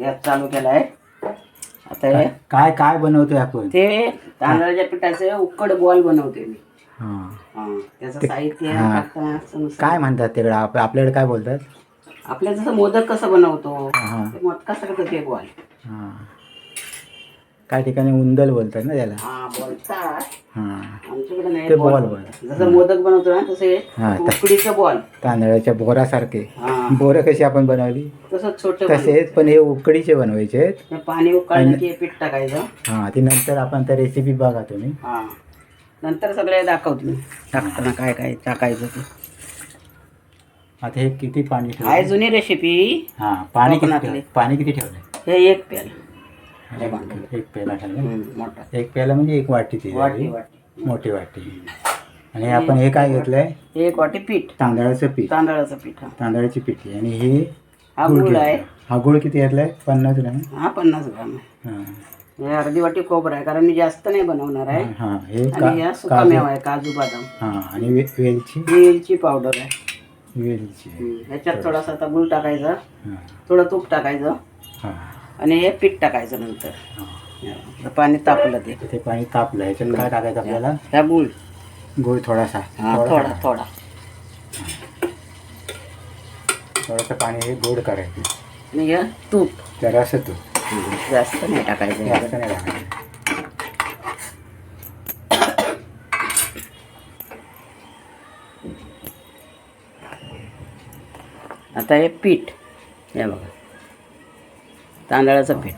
Gas चालू केलाय. आता हे काय काय बनवतोय आपण? ते तांदळाच्या पिठाचे उकड बॉल बनवते मी. हा. हा, त्याचं साहित्य हा. टाकताना असं नुसतं- काय म्हणतात तिकडे? आप- आपल्याकडे काय बोलतात? आपल्या जसं मोदक कसं बनवतो हा. ते मोदका सारखं ते बॉल. हा. काय ठिकाणी उंदल बोलतात ना त्याला. हा बोलतात. हा. आमच्याकडे नाही ते बॉल बॉल. जसं मोदक बनवतो ना तसे हा, त- उकडीचं बॉल. तांदळाच्या बोरासारखे. हा. बोरं कशी आपण बनवली? तसंच छोटे तसेच पण हे उकडीचे बनवायचे आहेत. पाणी उकळलं की पीठ टाकायचं. हा ती नंतर आपण त्या रेसिपी बघा तुम्ही. हा. नंतर सगळे दाखवतो मी. टाकताना काय काय टाकायचं ते. आता हे किती पाणी आहे ठेवलं जुनी रेसिपी हा पाणी किती कोकणातली. ठेवलं? पाणी किती ठेवलंय? हे एक पेल एक पेला हम्म, मोठा. एक पेला म्हणजे एक वाटी ती वाटी झाली. वाटी मोठी वाटी. आणि आपण हे काय घेतलंय? एक वाटी पीठ. तांदळाचं पीठ. तांदळाचं पीठ हा. तांदळाची पिठी. आणि ही हा गुळ. आहे. हा गुळ किती घेतलाय? पन्नास ग्रॅम. हा पन्नास ग्राम आहे. हा. हे अर्धी वाटी खोबरं आहे कारण मी जास्त नाही बनवणार आहे. हा हे. का- आणि या सुका काजू. मेवा आहे काजू बदाम. हा आणि वे- वेलची? वेलची पावडर आहे. वेलची. हम्म, ह्याच्यात थोडासा आता गुळ टाकायचा. हा. थोडं तूप टाकायचं. हा. आणि हे पीठ टाकायचं नंतर. पाणी तापलं ते. ते पाणी तापलं ह्याच्यात काय टाकायचं आपल्याला? ह्या गुळ. गुळ थोडासा. हा थोडा- थोडा थोडा. थोडंसं पाणी हे गोड करायचं. आणि हे तूप. जरासं तू जास्त नाही टाकायचं जास्त नाही टाकायचं. आता हे पीठ. हे बघा. तांदळाचं पीठ.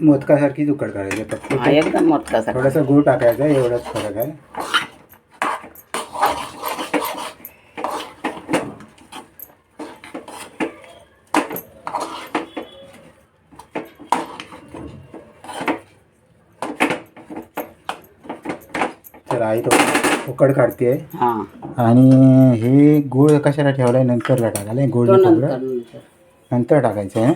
मोदकासारखीच उकड करायची. फक्त हा एकदम मोदकासारखा. थोडासा गुळ टाकायचा एवढंच फरक आहे तर आई तो उकड काढते. हा. आणि हे गुळ कशाला ठेवलाय? नंतरला टाकायला गुळ नंतर नंतर. टाकायचं आहे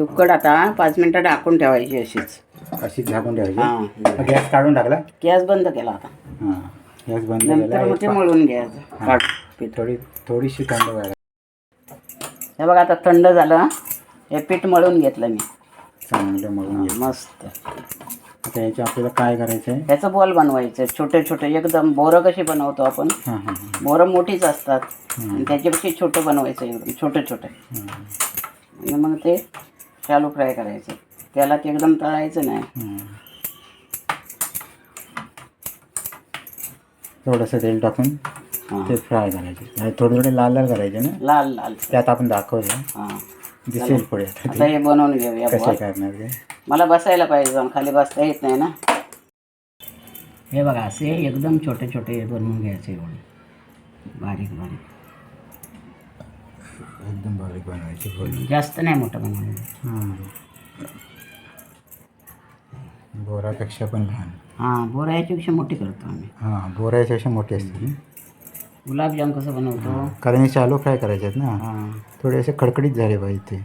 उकड आता पाच मिनिटं टाकून ठेवायची अशीच. अशी झाकून ठेवायची? हा. गॅस काढून टाकला? गॅस बंद केला आता. हां. गॅस बंद केला मळून घ्यायचं थोडी थोडीशी थंड व्हायला हे बघा आता थंड झालं हे? पीठ मळून घेतलं मी. चांगलं मळून मस्त. आता याचे आपल्याला काय करायचं आहे ह्याचं बॉल बनवायचं छोटे छोटे एकदम बोरं कशी बनवतो आपण? हां हां हां. बोरं मोठीच असतात. आणि त्याच्यापेक्षा छोटं बनवायचं एकदम छोटे छोटे. आणि मग ते शालू फ्राय करायचं. त्याला ते एकदम तळायचं नाही. हां. थोडंसं तेल टाकून हां. ते फ्राय करायचे. आणि थोडे थोडे लाल लाल करायचे ना? लाल लाल. त्यात आपण दाखवूया हां. दिसेल पुढे आता हे बनवून घेऊया ते बॉल कसे करणार ते मला बसायला पाहिजे जाऊन खाली बसता येत नाही ना. हे बघा असे एकदम छोटे छोटे बनवून घ्यायचे एवढे. बारीक बारीक. एकदम बारीक बनवायचे बोल जास्त नाही मोठं बनवायचं हां. बोरापेक्षा पण लहान. हां बोरा याच्यापेक्षा मोठी करतो आम्ही. हां बोरापेक्षा मोठी असते. गुलाबजाम कसं बनवतो? कारण हे शालो फ्राय करायचे आहेत ना. हां. थोडे असे खडखडीत झाले पाहिजे ते.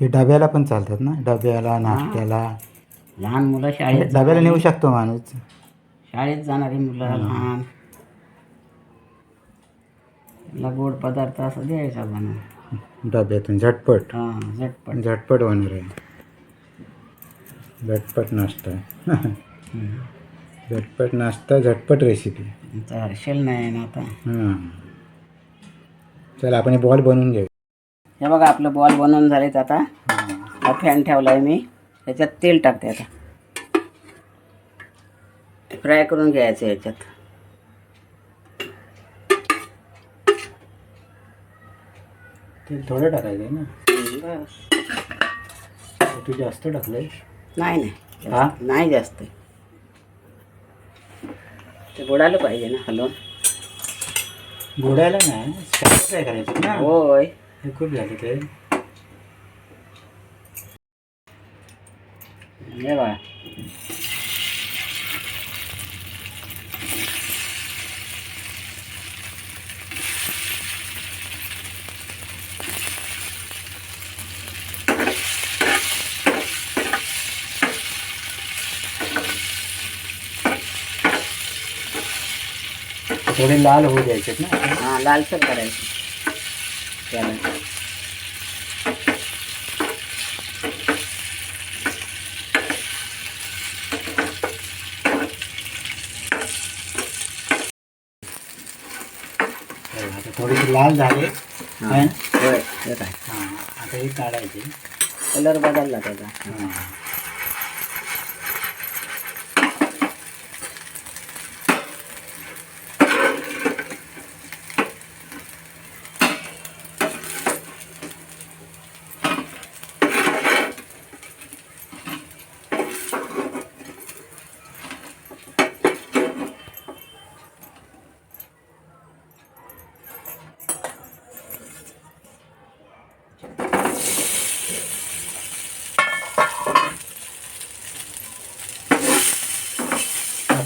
हे डब्याला पण चालतात ना. डब्याला नाश्त्याला. लहान मुलं शाळेत डब्याला नेऊ शकतो माणूस. शाळेत जाणारी मुलं लहान. गोड पदार्थ असं द्यायचा बनवून. डब्यातून झटपट. हां झटपट. झटपट होणार आहे. झटपट नाश्ता. झटपट नाश्ता झटपट रेसिपी आता हर्षल नाही ना आता. हां. चला आपण हे बॉल बनवून घेऊ. हे बघा आपलं बॉल बनवून झालेत आता. हा. फॅन ठेवला आहे मी. त्याच्यात तेल टाकते आता. फ्राय करून घ्यायचं याच्यात. ते थोडं टाकायचं आहे ना. बस तू जास्त टाकलंय? नाही नाही. हा? जास्त- नाही जास्त. ते बुडालं पाहिजे ना हलवून. बुडायला नाही फ्राय करायचं ना. होय. हे खूप झालं ते. हे बघा. थोडे लाल होऊ द्यायचे ना हाँ लालसर करायचं आता थोडेसे लाल झाले हाँ. होय हे हाँ। आता हे काढायचे कलर बदलला त्याचा हाँ।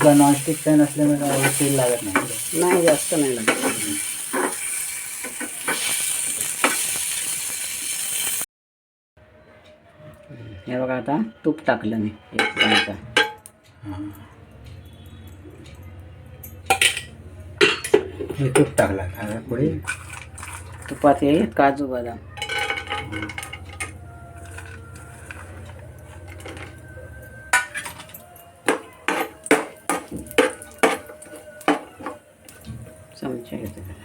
आपला नॉनस्टिक पॅन असल्यामुळे तेल लागत नाही? नाही जास्त नाही लागत. हे बघा आता तूप टाकलं मी एक चमचा हां. तूप टाकला आता पुढे? तुपात हे काजू बदाम चमचा घेतो त्याला.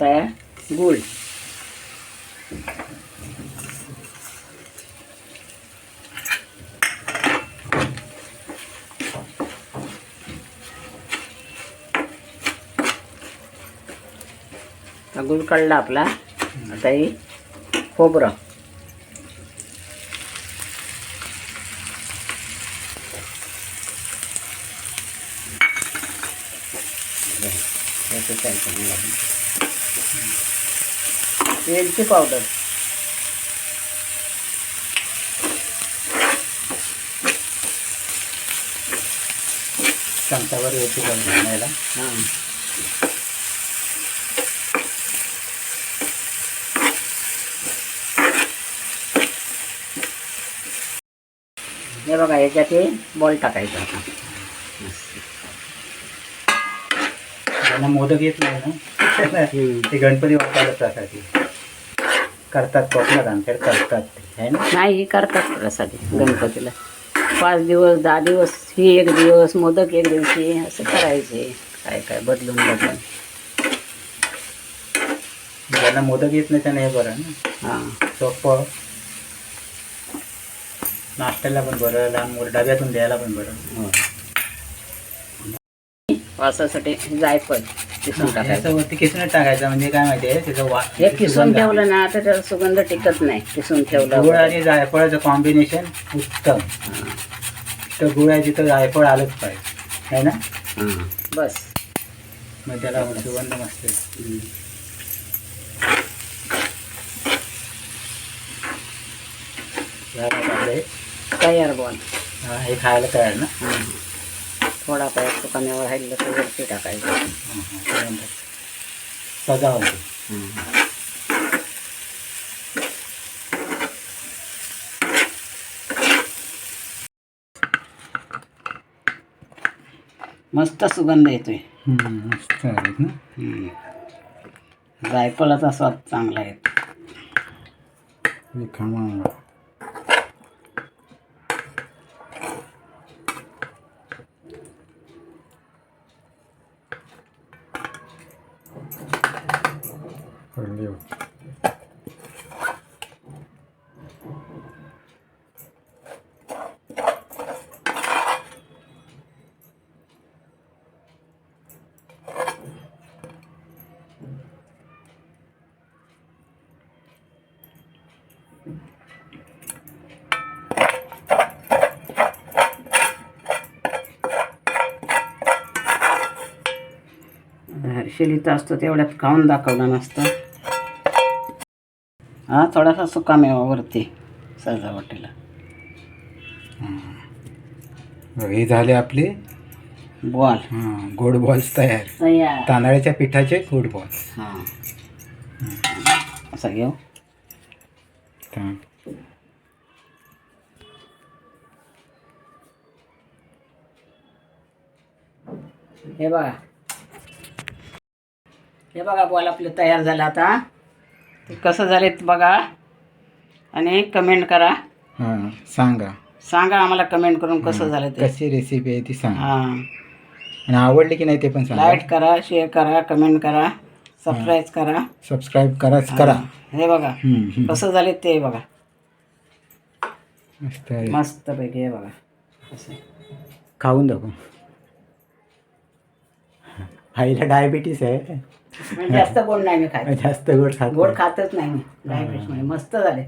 आता गुळ गुळ काढला आपला. आता ही खोबरं. याचं वेलची पावडर. चमचावर याची पण घालायला हां हे बघा याच्यात हे बॉल टाकायचं आता. मोदक येत नाही ना. ते गणपती बाप्पाला टाकायचे करतात कोकणात आमच्याकडे करतात. ते आहे ना? नाही हे करतात प्रसादी गणपतीला. पाच दिवस दहा दिवस ही एक दिवस मोदक एक दिवशी असं करायचे. काय काय बदलून बदलून. ज्यांना मोदक येत नाही त्यांना हे बरं ना? हां. सोपं नाश्त्याला पण बरं लहान मुलं डब्यातून द्यायला पण बरं. हो. वासासाठी जायफळ. किसून टाकायचं याच्यावरती किसून टाकायचं म्हणजे काय माहिती आहे त्याचं वा हे किसून ठेवलं ना तर त्याचा सुगंध टिकत नाही किसून ठेवलं गुळ आणि जायफळाचं कॉम्बिनेशन उत्तम हां. तर गुळ आहे तिथं जायफळ आलंच पाहिजे आहे ना हां. बस मग त्याला सुगंध मस्त येतो. हम्म. झालं का आपलं हे? तयार बॉल हा, हे खायला तयार ना हां. थोडा पाय सुकाण्यावर राहिलं तर वरती टाकायचं. हां. मस्त सुगंध येतोय. मस्त. जायफळाचा स्वाद चांगला येतो. हे खमंग. पडली होती. हर्षल इथं असतो तेवढ्यात खाऊन दाखवला नसतं हा थोडासा सुका मेवा वरती सजावटीला. हे झाले आपले बॉल. हां गोड बॉल्स तयार. तयार. तांदळाच्या पिठाचे गोड बॉल्स. हां. असं घेऊ. हे बघा. हे बघा बॉल आपले तयार झालं आता. ते कसं झाले बघा. आणि कमेंट करा. हां सांगा. सांगा आम्हाला कमेंट करून कसं झालं ते. कशी रेसिपी आहे ती सांगा. हां. आणि आवडली की नाही ते पण सांगा. लाईक करा शेअर करा कमेंट करा सबस्क्राईब करा. सबस्क्राईब कराच करा. हे बघा. हम्म, हम्म. कसं झाले ते बघा. मस्त आहे. मस्त पैकी हे बघा. असं. खाऊन दाखव आईला डायबिटीस आहे. जास्त गोड नाही मी खात. जास्त गोड खात गोड खातच नाही मी. डायबिटीसमध्ये. मस्त झाले.